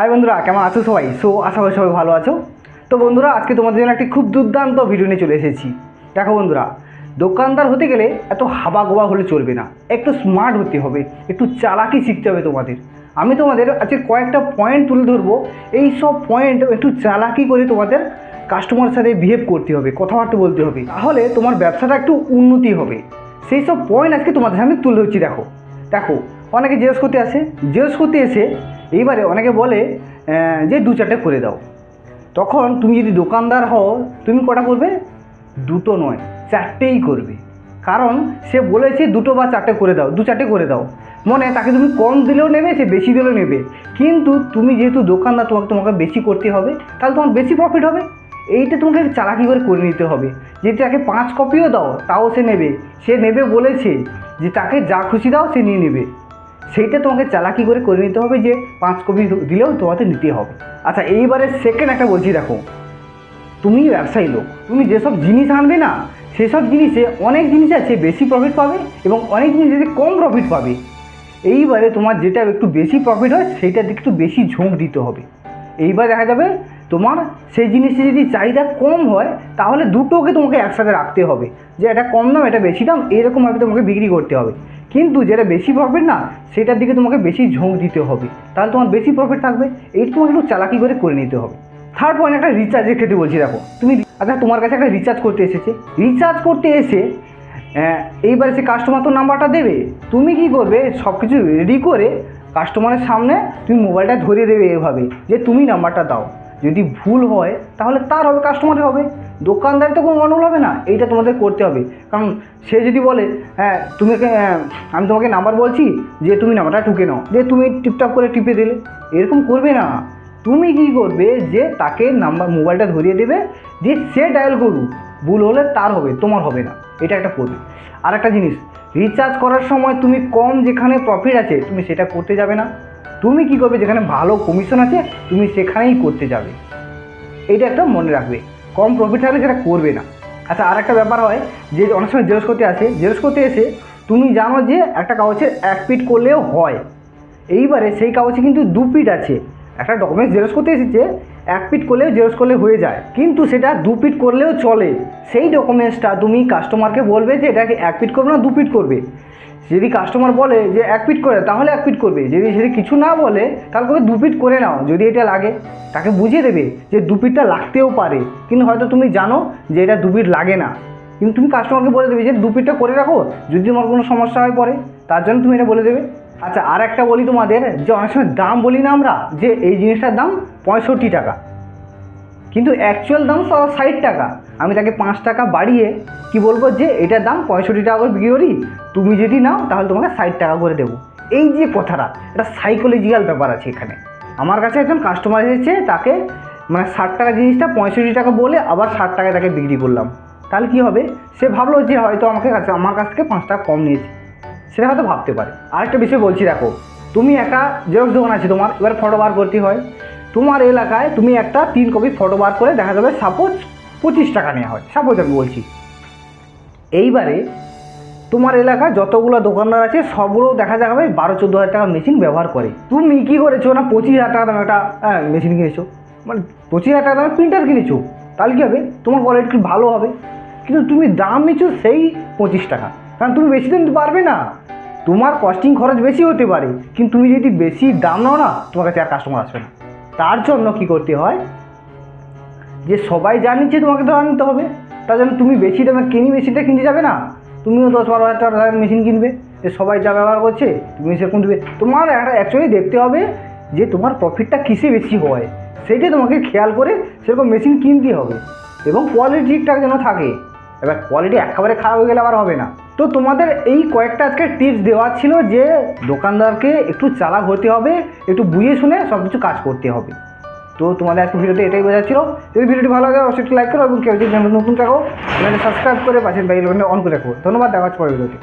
High বন্ধুরা, কেমন আছো সবাই? সো আশা করি সবাই ভালো আছো। তো বন্ধুরা, আজকে তোমাদের জন্য একটি খুব দুর্দান্ত ভিডিও নিয়ে চলে এসেছি। দেখো বন্ধুরা, দোকানদার হতে গেলে এত হাবা গোবা হলে চলবে না। একটু স্মার্ট হতে হবে, একটু চালাকি শিখতে হবে তোমাদের। আমি তোমাদের আজকে কয়েকটা পয়েন্ট তুলে ধরবো। এই সব পয়েন্ট একটু চালাকি করে তোমাদের কাস্টমারের সাথে বিহেভ করতে হবে, কথাবার্তা বলতে হবে। তাহলে তোমার ব্যবসাটা একটু উন্নতি হবে। সেই সব পয়েন্ট আজকে তোমাদের সামনে তুলে ধরছি, দেখো। দেখো, অনেকে জিজ্ঞেস করতে আসে, জিজ্ঞেস করতে এসে এইবারে অনেকে বলে যে দু চারটে করে দাও। তখন তুমি যদি দোকানদার হও, তুমি কটা করবে? দুটো নয়, চারটেই করবে। কারণ সে বলেছে দুটো বা চারটে করে দাও, দু চারটে করে দাও। মনে তাকে তুমি কম দিলেও নেবে, সে বেশি দিলেও নেবে। কিন্তু তুমি যেহেতু দোকানদার, তোমাকে তোমাকে বেশি করতে হবে, তাহলে তোমার বেশি প্রফিট হবে। এইটা তোমাকে চালাকি করে করে নিতে হবে। যদি তাকে পাঁচ কপিও দাও, তাও সে নেবে। সে নেবে বলেছে যে তাকে যা খুশি দাও, সে নিয়ে নেবে। সেইটা তোমাকে চালাকি করে করে নিতে হবে যে পাঁচ কপি দিলেও তোমাকে নিতে হবে। আচ্ছা এইবারে সেকেন্ড একটা বলছি, দেখো। তুমি ব্যবসায়ী লোক, তুমি যেসব জিনিস আনবে না, সেসব জিনিসে অনেক জিনিস আছে বেশি প্রফিট পাবে এবং অনেক জিনিস আছে কম প্রফিট পাবে। এইবারে তোমার যেটা একটু বেশি প্রফিট হয়, সেইটার দিকে একটু বেশি ঝোঁক দিতে হবে। এইবার দেখা যাবে তোমার সেই জিনিসে যদি চাহিদা কম হয়, তাহলে দুটোকে তোমাকে একসাথে রাখতে হবে। যে এটা কম দাম, এটা বেশি দাম এরকমভাবে তোমাকে বিক্রি করতে হবে। কিন্তু যেটা বেশি প্রফিট না, সেটার দিকে তোমাকে বেশি ঝোঁক দিতে হবে। তাহলে তোমার বেশি প্রফিট থাকবে। এইটা তোমাকে একটু চালাকি করে করে নিতে হবে। থার্ড পয়েন্ট একটা রিচার্জের ক্ষেত্রে বলছি, দেখো। তুমি আচ্ছা তোমার কাছে একটা রিচার্জ করতে এসেছে। রিচার্জ করতে এসে এইবারে সে কাস্টমার তো নাম্বারটা দেবে। তুমি কি করবে? সব কিছু রেডি করে কাস্টমারের সামনে তুমি মোবাইলটা ধরিয়ে দেবে এভাবে। যে তুমি নাম্বারটা দাও। যদি ভুল হয়, তাহলে তার হবে কাস্টমারের হবে। দোকানদারি তো কোনো গন্ডগোল হবে না, এইটা তোমাদের করতে হবে। কারণ সে যদি বলে হ্যাঁ তুমি আমি তোমাকে নাম্বার বলছি যে তুমি নাম্বারটা টুকে নাও। যে তুমি টিপটপ করে টিপে দিলে। এরকম করবে না। তুমি কি করবে যে তাকে নাম্বার মোবাইলটা ধরিয়ে দেবে, যে সে ডায়াল করুক। ভুল হলে তার হবে, তোমার হবে না। এটা একটা করবে আর একটা জিনিস রিচার্জ করার সময় তুমি কম যেখানে প্রফিট আছে, তুমি সেটা করতে যাবে না। তুমি কি করবে? যেখানে ভালো কমিশন আছে, তুমি সেখানেই করতে যাবে। এটা একটা মনে রাখবে। কম প্রফিট থাকলে সেটা করবে না। আচ্ছা আর একটা ব্যাপার হয়, যে অনেক সময় জেরক্স করতে আসে জেরক্স করতে এসে তুমি জানো যে একটা কাগজের এক পিট করলেও হয়। এইবারে সেই কাগজে কিন্তু দু পিট আছে। একটা ডকুমেন্টস জেরক্স করতে এসেছে, এক পিট করলেও জেরক্স করলে হয়ে যায়। কিন্তু সেটা দু পিট করলেও চলে। সেই ডকুমেন্টসটা তুমি কাস্টমারকে বলবে যে এটাকে এক পিট করবে না দু পিট করবে? যদি কাস্টমার বলে যে এক পিট করে তাহলে এক পিট করবে। যদি যদি কিছু না বলে, তাহলে করে দু পিট করে নাও, যদি এটা লাগে। তাকে বুঝিয়ে দেবে যে দু পিটটা লাগতেও পারে। কিন্তু হয়তো তুমি জানো যে এটা দু পিট লাগে না। কিন্তু তুমি কাস্টমারকে বলে দেবে যে দু পিটটা করে রাখো, যদি তোমার কোনো সমস্যা হয় পরে। তার জন্য তুমি এটা বলে দেবে। আচ্ছা আর একটা বলি তোমাদের, যে অনেক সময় দাম বলি না আমরা, যে এই জিনিসটার দাম পঁয়ষট্টি টাকা। কিন্তু অ্যাকচুয়াল দাম ষাট টাকা। আমি তাকে পাঁচ টাকা বাড়িয়ে কি বলব যে এটার দাম পঁয়ষট্টি টাকা করে বিক্রি করি, তুমি যদি নাও, তাহলে তোমাকে ষাট টাকা করে দেবো। এই যে কথাটা, এটা সাইকোলজিক্যাল ব্যাপার আছে এখানে। আমার কাছে একজন কাস্টমার এসেছে, তাকে মানে ষাট টাকা জিনিসটা পঁয়ষট্টি টাকা বলে আবার ষাট টাকায় তাকে বিক্রি করলাম। তাহলে কি হবে? সে ভাবলো যে, হয়তো আমাকে কাছে আমার কাছ থেকে পাঁচ টাকা কম নিয়েছে। সেটা হয়তো ভাবতে পারে। আরেকটা বিষয় বলছি, দেখো। তুমি একটা জেরক্স দোকান আছে, তোমার এবার ফটো বার করতে হয়। তোমার এলাকায় তুমি একটা তিন কপি ফটো বার করে দেখা যাবে সাপোজ পঁচিশ টাকা নেওয়া হয়। সাপোজ আমি বলছি এইবারে তোমার এলাকায় যতগুলো দোকানদার আছে সবগুলো দেখা যাবে বারো চোদ্দ হাজার টাকা মেশিন ব্যবহার করে। তুমি কী করেছ না পঁচিশ হাজার টাকা দামে একটা হ্যাঁ, মেশিন কিনেছো? মানে পঁচিশ হাজার টাকা দামে প্রিন্টার কিনেছো? তাহলে কী হবে? তোমার কোয়ালিটি ভালো হবে? কিন্তু তুমি দাম নিচ্ছ সেই পঁচিশ টাকা। কারণ তুমি বেশি দিন পারবে না। তোমার কস্টিং খরচ বেশি হতে পারে। কিন্তু তুমি যদি বেশি দাম নাও না তোমার কাছে আর কাস্টমার আসবে না। তার জন্য কি করতে হয়? যে সবাই যা নিচ্ছে তোমাকে তো আনতে হবে, তার জন্য তুমি বেশি দামে কিনি মেশিনটা কিনতে যাবে না। তুমিও দশ বারো হাজার টাকার মেশিন কিনবে। যে সবাই যা ব্যবহার করছে, তুমি সেরকম দেবে। তোমার একটা অ্যাকচুয়ালি দেখতে হবে যে তোমার প্রফিটটা কিসে বেশি হয়? সেইটাই তোমাকে খেয়াল করে সেরকম মেশিন কিনতে হবে। এবং কোয়ালিটি ঠিকঠাক যেন থাকে। এবার কোয়ালিটি একেবারে খারাপ হয়ে গেলে আবার হবে না। তো তোমাদের এই কয়েকটা আজকে টিপস দেওয়া ছিল যে দোকানদারকে একটু চালাক হতে হবে, একটু বুঝে শুনে সব কিছু কাজ করতে হবে। তো তোমাদের আজকে ভিডিওতে এটাই বোঝা ছিল। যদি ভিডিওটি ভালো লাগে অবশ্যই লাইক করো এবং কেউ যদি নতুন থাকো, চ্যানেলটা সাবস্ক্রাইব করে পাশের বাইরে অন করে রাখো। ধন্যবাদ, দেখা হচ্ছে পরের ভিডিওতে।